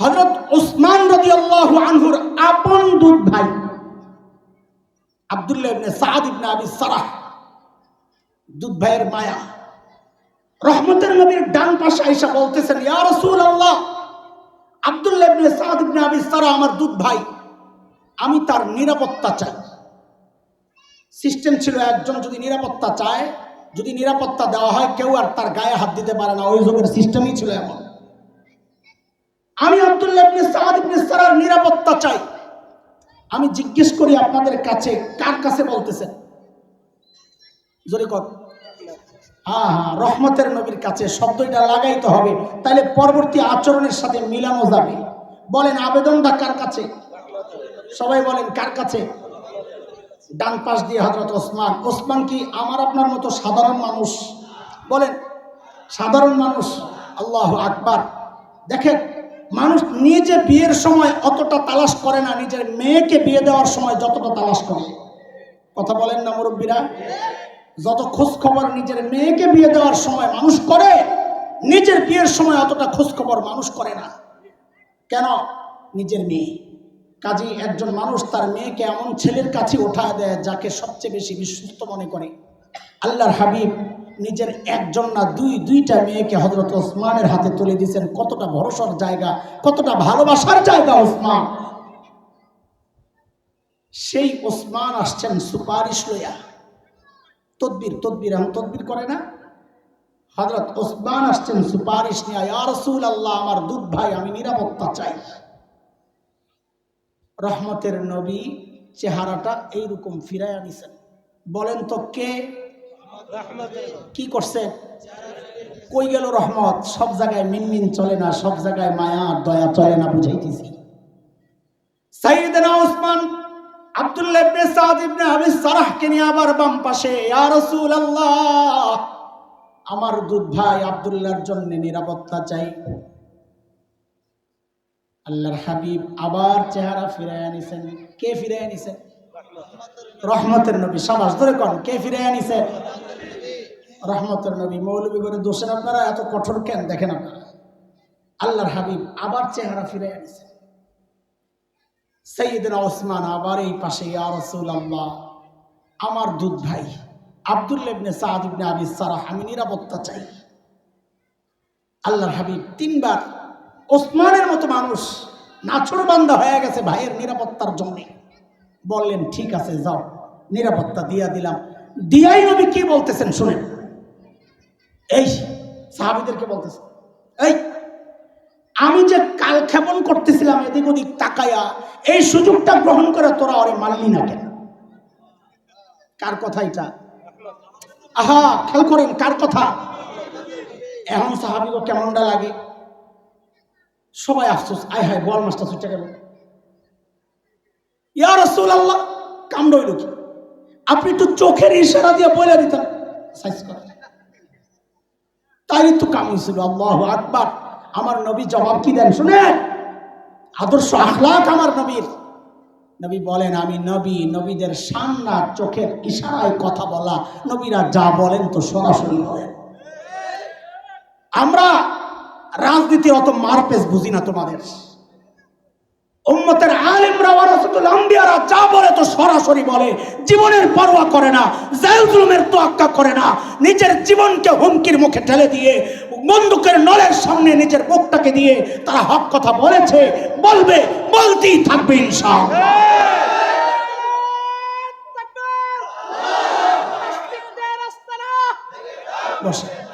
হজরত ওসমান রদি আল্লাহ আনহুর আপন দুধ ভাই, আব্দুল্লাহ ইবনে সাদ ইবনে আবি সারাহ, দুধ ভাইয়ের মায়া। রহমতের নবীর ডান পাশে আইসা বলতেছেন, ইয়া রাসূলুল্লাহ, আব্দুল্লাহ ইবনে সাদ ইবনে আবি সারাহ আমার দুধ ভাই, আমি তার নিরাপত্তা চাই। সিস্টেম ছিল, একজন যদি নিরাপত্তা চায়, যদি নিরাপত্তা দেওয়া হয়, কেউ আর তার গায়ে হাত দিতে পারে না। ওই যুগের সিস্টেমই ছিল এমন। আমি আব্দুল্লাহ নিরাপত্তা চাই। আমি জিজ্ঞেস করি, আপনাদের কাছে কার কাছে বলতেছেন? জোরে কর। হ্যাঁ হ্যাঁ রহমতের নবীর কাছে শব্দটা লাগাইতে হবে, তাহলে পরবর্তী আচরণের সাথে মিলানো যাবে। বলেন, আবেদনটা কার কাছে? সবাই বলেন, কার কাছে? ডান পাশ দিয়ে হজরত ওসমান। ওসমান কি আমার আপনার মতো সাধারণ মানুষ? বলেন, সাধারণ মানুষ? আল্লাহ আকবার। দেখেন মানুষ নিজে বিয়ের সময় অতটা তালাশ করে না, নিজের মেয়েকে বিয়ে দেওয়ার সময় যতটা তালাশ করে। কথা বলেন না মুরব্বীরা? যত খোঁজ খবর নিজের মেয়েকে বিয়ে দেওয়ার সময় মানুষ করে, নিজের বিয়ের সময় অতটা খোঁজ খবর মানুষ করে না। কেন? নিজের মেয়ে। কাজী, একজন মানুষ তার মেয়েকে এমন ছেলের কাছে উঠায় দেয় যাকে সবচেয়ে বেশি বিশ্বস্ত মনে করে। আল্লাহর হাবিব নিজের একজন না দুই, দুইটা মেয়েকে হজরত ওসমানের হাতে তুলে দিয়েছেন। কতটা ভরসার জায়গা, কতটা ভালোবাসার জায়গা ওসমান। সেই ওসমান আসছেন সুপারিশ লইয়া। তদবির তদবির, এখন তদবির করে না। হজরত ওসমান আসছেন সুপারিশ নিয়ে, ইয়া রসুল আল্লাহ আমার দুধ ভাই, আমি নিরাপত্তা চাই। রহমতের নবী চেহারাটা এইরকম ফিরাই আনিছেন বলেন তো কে? কি করছে? কই গেল রহমত? সব জায়গায় মিনমিন চলে না, সব জায়গায় মায়া দয়া চলে না বুঝাইতেছি। সাইয়েদনা আব্দুল্লাহ ইবনে সাদ ইবনে আবি নিয়ে আবার বাম পাশে, ইয়া রাসূলুল্লাহ, আমার দুধ ভাই আব্দুল্লাহর জন্য নিরাপত্তা চাই। আল্লাহর হাবিব আবার চেহারা ফিরায় আনিছেন কে ফিরায় আনিছেন রহমতের নবী, সাবাস ধরে কন, কে ফিরায় আনিছেন রহমতের নবী, মৌলবী করে দোষের আপনারা এত কঠোর কেন? দেখেন আপনারা। আল্লাহর হাবিব আবার চেহারা ফিরে আনিছে। ওসমান আবার এই পাশে আমার দুধ ভাই আব্দুল্লাহ ইবনে সাদ ইবনে আমি নিরাপত্তা চাই। আল্লাহর হাবিব তিনবার ওসমানের মতো মানুষ নাছর বান্দা হয়ে গেছে ভাইয়ের নিরাপত্তার জন্যে। বললেন, ঠিক আছে, যাও। নিরাপত্তা দিয়া দিলাম। দিয়াই নবী কি বলতেছেন শুনেন। এই সাহাবিদেরকে বলতেছেন এই, আমি যে কাল ক্ষেপণ করতেছিলাম এদিক ওদিক তাকায়া এই সুযোগটা গ্রহণ করে তোরা ওরে মানলি না কেন? কার কথা এটা? আহা, খেয়াল করেন, কার কথা? এখন সাহাবিগো কেমনটা লাগে? সবাই আফসোস, আয় হায়, বল মাছটা ছুটে গেল। আল্লাহ কামড় হইল কি? আপনি একটু চোখের ইশারা দিয়ে বলে দিতেন সাইজ করেন তাই তো কাম হয়েছিল আল্লাহ আকবার। আমার নবী জবাব কি দেন শুনেন? আদর্শ আখলাক আমার নবীর। নবী বলেন, আমি নবী, নবীদের সামনা চোখের ইশারায় কথা বলা, নবীরা যা বলেন তো সরাসরি বলেন। আমরা রাজনীতির অত মারপেস বুঝি না তোমাদের। উম্মতের আলেমরা ওয়ারাসাতুল আম্বিয়ারা যা বলে তো সরাসরি বলে। জীবনের পরোয়া করে না জায়েল জুলুমের তোয়াক্কা করে না। নিজের জীবনকে হুমকির মুখে ঠেলে দিয়ে বন্দুকের নলের সামনে নিজের বুকটাকে দিয়ে তারা হক কথা বলেছে বলবে বলতেই থাকবে ইনশাআল্লাহ। বসে।